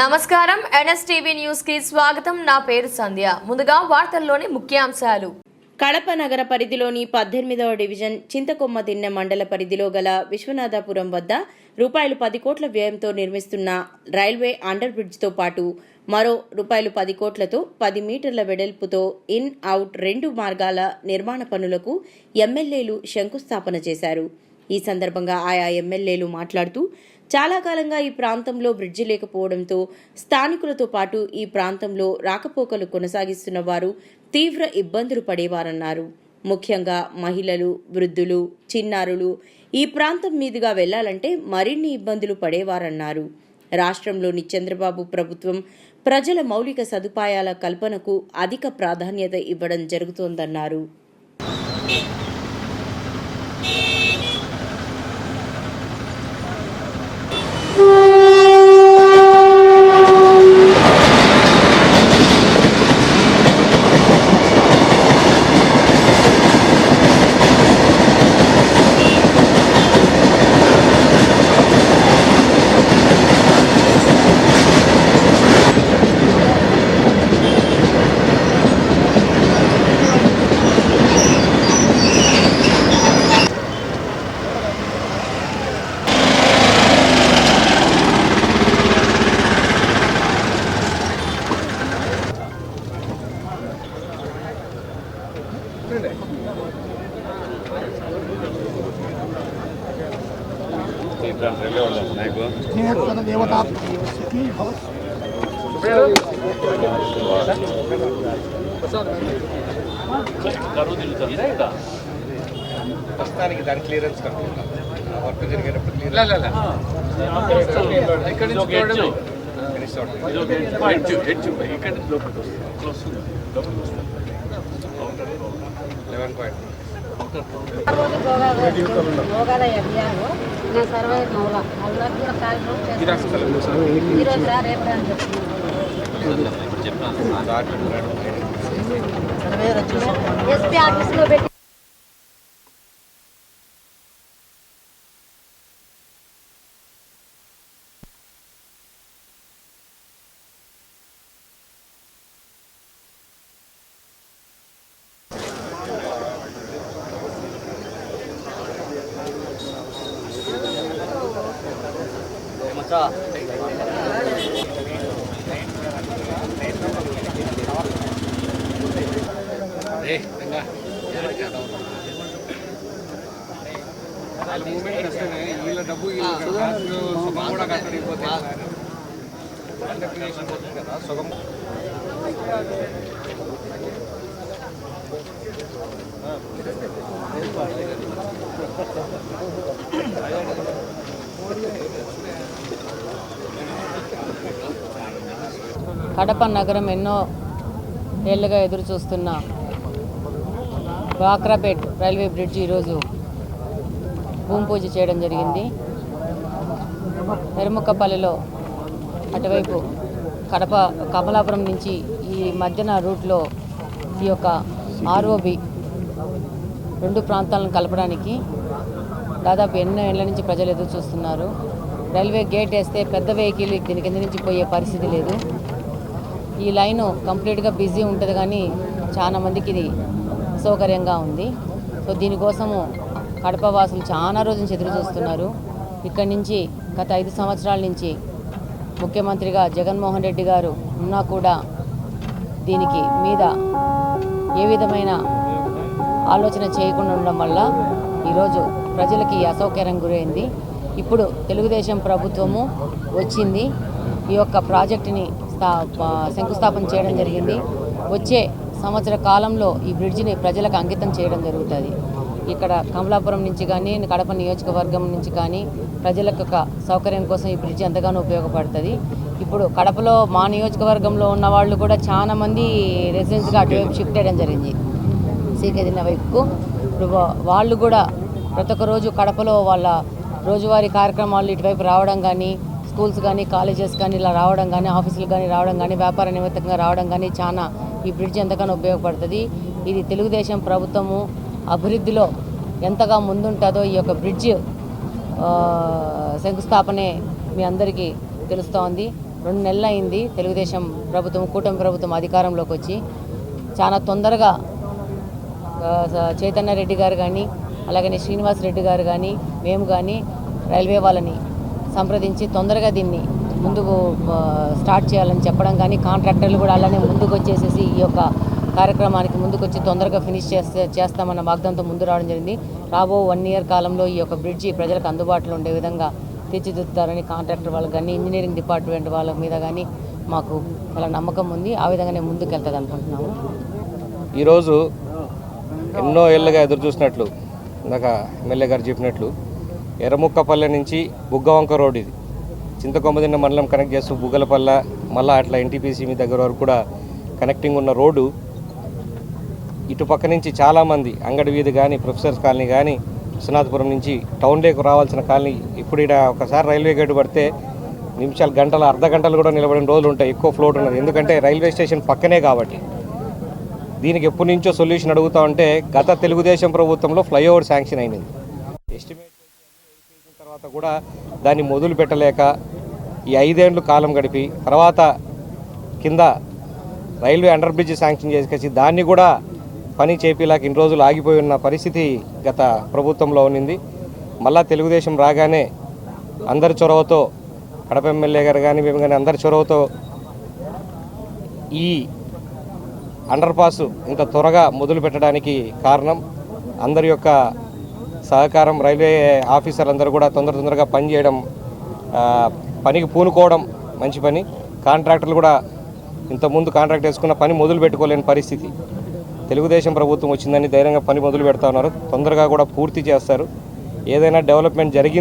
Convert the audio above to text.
నమస్కారం. ఎన్ఎస్టీవీ న్యూస్కి స్వాగతం. నా పేరు సంధ్య. ముందుగా వార్తల్లోని ముఖ్యాంశాలు. కడప నగర పరిధిలోని పద్దెనిమిదవ డివిజన్ చింతకొమ్మ దిన్నె మండల పరిధిలో గల విశ్వనాథపురం వద్ద రూపాయలు పది కోట్ల వ్యయంతో నిర్మిస్తున్న రైల్వే అండర్ బ్రిడ్జ్తో పాటు మరో రూపాయలు పది కోట్లతో పది మీటర్ల వెడల్పుతో ఇన్ అవుట్ రెండు మార్గాల నిర్మాణ పనులకు ఎమ్మెల్యేలు శంకుస్థాపన చేశారు. ఈ సందర్భంగా ఆయా ఎమ్మెల్యేలు మాట్లాడుతూ చాలా కాలంగా ఈ ప్రాంతంలో బ్రిడ్జి లేకపోవడంతో స్థానికులతో పాటు ఈ ప్రాంతంలో రాకపోకలు కొనసాగిస్తున్న వారు తీవ్ర ఇబ్బందులు పడేవారన్నారు. ముఖ్యంగా మహిళలు వృద్ధులు చిన్నారులు ఈ ప్రాంతం మీదుగా వెళ్ళాలంటే మరిన్ని ఇబ్బందులు పడేవారన్నారు. రాష్ట్రంలోని చంద్రబాబు ప్రభుత్వం ప్రజల మౌలిక సదుపాయాల కల్పనకు అధిక ప్రాధాన్యత ఇవ్వడం జరుగుతోందన్నారు. ప్రస్తుతానికి దాని క్లియరెన్స్ కనుక్కుంటాం వర్క్ జరిగేటప్పుడు క్లియర్ ఇక్కడ నుంచి ఇక్కడ లోపలికి వస్తుంది లెవెన్ పాయింట్ భోగాలయ్య బియ్యాలు నేను సర్వే మౌల మౌలకు కూడా చేస్తాను ఈరోజు రా రేపు అని చెప్తున్నాను ఎస్పీ ఆఫీస్లో పెట్టి Đi, đừng ra. ಮೂಮೆಂಟ್ ಅಷ್ಟೇ ಇಲ್ಲ ಡಬ್ಬು ಇಲ್ಲ ಸುಗಮ ಕೂಡ ಕಟ್ಟಡಿ ಸುಗಮ ಹಾಂ కడప నగరం ఎన్నో ఏళ్ళుగా ఎదురు చూస్తున్న బాక్రాపేట్ రైల్వే బ్రిడ్జ్ ఈరోజు భూమి పూజ చేయడం జరిగింది. ఎరుముక్కపల్లిలో అటువైపు కడప కమలాపురం నుంచి ఈ మధ్యన రూట్లో ఈ యొక్క ఆర్ఓబి రెండు ప్రాంతాలను కలపడానికి దాదాపు ఎన్నో ఏళ్ళ నుంచి ప్రజలు ఎదురు చూస్తున్నారు. రైల్వే గేట్ వేస్తే పెద్ద వెహికల్ దీని కింద నుంచి పోయే పరిస్థితి లేదు. ఈ లైన్ కంప్లీట్గా బిజీ ఉంటుంది కానీ చాలా మందికి ఇది సౌకర్యంగా ఉంది. సో దీనికోసము కడప వాసులు చాలా రోజుల నుంచి ఎదురు చూస్తున్నారు. ఇక్కడి నుంచి గత ఐదు సంవత్సరాల నుంచి ముఖ్యమంత్రిగా జగన్మోహన్ రెడ్డి గారు ఉన్నా కూడా దీనికి మీద ఏ విధమైన ఆలోచన చేయకుండా ఉండడం వల్ల ఈరోజు ప్రజలకి అసౌకర్యం గురైంది. ఇప్పుడు తెలుగుదేశం ప్రభుత్వము వచ్చింది. ఈ యొక్క ప్రాజెక్టుని శంకుస్థాపన చేయడం జరిగింది. వచ్చే సంవత్సర కాలంలో ఈ బ్రిడ్జిని ప్రజలకు అంకితం చేయడం జరుగుతుంది. ఇక్కడ కమలాపురం నుంచి కానీ కడప నియోజకవర్గం నుంచి కానీ ప్రజలకు ఒక సౌకర్యం కోసం ఈ బ్రిడ్జి ఎంతగానో ఉపయోగపడుతుంది. ఇప్పుడు కడపలో మా నియోజకవర్గంలో ఉన్న వాళ్ళు కూడా చాలా మంది రెసిడెన్స్గా అటువైపు షిఫ్ట్ చేయడం జరిగింది. సీకేదిన వైపుకు. ఇప్పుడు వాళ్ళు కూడా ప్రతి ఒక్క రోజు కడపలో వాళ్ళ రోజువారీ కార్యక్రమాలు ఇటువైపు రావడం కానీ స్కూల్స్ కానీ కాలేజెస్ కానీ ఇలా రావడం కానీ ఆఫీసులు కానీ రావడం కానీ వ్యాపార నిమిత్తంగా రావడం కానీ చాలా ఈ బ్రిడ్జ్ ఎంతగానో ఉపయోగపడుతుంది. ఇది తెలుగుదేశం ప్రభుత్వము అభివృద్ధిలో ఎంతగా ముందుంటుందో ఈ యొక్క బ్రిడ్జ్ శంకుస్థాపనే మీ అందరికీ తెలుస్తోంది. రెండు నెలలు అయింది తెలుగుదేశం ప్రభుత్వం కూటమి ప్రభుత్వం అధికారంలోకి వచ్చి చాలా తొందరగా చైతన్య రెడ్డి గారు కానీ అలాగనే శ్రీనివాస్ రెడ్డి గారు కానీ మేము కానీ రైల్వే వాళ్ళని సంప్రదించి తొందరగా దీన్ని ముందుకు స్టార్ట్ చేయాలని చెప్పడం కానీ కాంట్రాక్టర్లు కూడా అలానే ముందుకు వచ్చేసేసి ఈ యొక్క కార్యక్రమానికి ముందుకు వచ్చి తొందరగా ఫినిష్ చేస్తే చేస్తామన్న వాగ్దంతో ముందు రావడం జరిగింది. రాబో వన్ ఇయర్ కాలంలో ఈ యొక్క బ్రిడ్జి ప్రజలకు అందుబాటులో ఉండే విధంగా తీర్చిదిద్దుతారని కాంట్రాక్టర్ వాళ్ళకి కానీ ఇంజనీరింగ్ డిపార్ట్మెంట్ వాళ్ళ మీద కానీ మాకు చాలా నమ్మకం ఉంది. ఆ విధంగానే ముందుకు వెళ్తుంది అనుకుంటున్నాము ఈరోజు ఎన్నో ఏళ్ళుగా ఎదురు చూసినట్లు ఇందాక ఎమ్మెల్యే గారు చెప్పినట్లు ఎర్రముక్కపల్లె నుంచి బుగ్గవంక రోడ్ ఇది. చింతకొమ్మదిన్న మండలం కనెక్ట్ చేస్తూ బుగ్గలపల్లె మళ్ళా అట్లా ఎన్టీపీసీ మీ దగ్గర వరకు కూడా కనెక్టింగ్ ఉన్న రోడ్డు. ఇటు పక్క నుంచి చాలామంది అంగడి వీధి కానీ ప్రొఫెసర్స్ కాలనీ కానీ విశ్వనాథపురం నుంచి టౌన్ లేకు రావాల్సిన కాలనీ ఇప్పుడు ఇక్కడ ఒకసారి రైల్వే గేటు పడితే నిమిషాలు గంటలు అర్ధ గంటలు కూడా నిలబడిన రోజులు ఉంటాయి. ఎక్కువ ఫ్లోట్ ఉన్నది. ఎందుకంటే రైల్వే స్టేషన్ పక్కనే కాబట్టి. దీనికి ఎప్పటి నుంచో సొల్యూషన్ అడుగుతా ఉంటే గత తెలుగుదేశం ప్రభుత్వంలో ఫ్లైఓవర్ శాంక్షన్ అయినది. ఎస్టిమేట్ తర్వాత కూడా దాన్ని మొదలు పెట్టలేక ఈ ఐదేండ్లు కాలం గడిపి తర్వాత కింద రైల్వే అండర్ బ్రిడ్జ్ శాంక్షన్ చేసుకొచ్చి దాన్ని కూడా పని చేపేలాగా ఇన్ని రోజులు ఆగిపోయి ఉన్న పరిస్థితి గత ప్రభుత్వంలో ఉన్నింది. మళ్ళా తెలుగుదేశం రాగానే అందరి చొరవతో కడప ఎమ్మెల్యే గారు కానీ మేము కానీ అందరి చొరవతో ఈ అండర్ పాస్ ఇంత త్వరగా మొదలు పెట్టడానికి కారణం అందరి యొక్క సహకారం రైల్వే ఆఫీసర్లందరూ కూడా తొందర తొందరగా పనిచేయడం పనికి పూనుకోవడం మంచి పని. కాంట్రాక్టర్లు కూడా ఇంతకుముందు కాంట్రాక్ట్ వేసుకున్న పని మొదలు పెట్టుకోలేని పరిస్థితి. తెలుగుదేశం ప్రభుత్వం వచ్చిందని ధైర్యంగా పని మొదలు పెడతా ఉన్నారు. తొందరగా కూడా పూర్తి చేస్తారు. ఏదైనా డెవలప్మెంట్ జరిగింది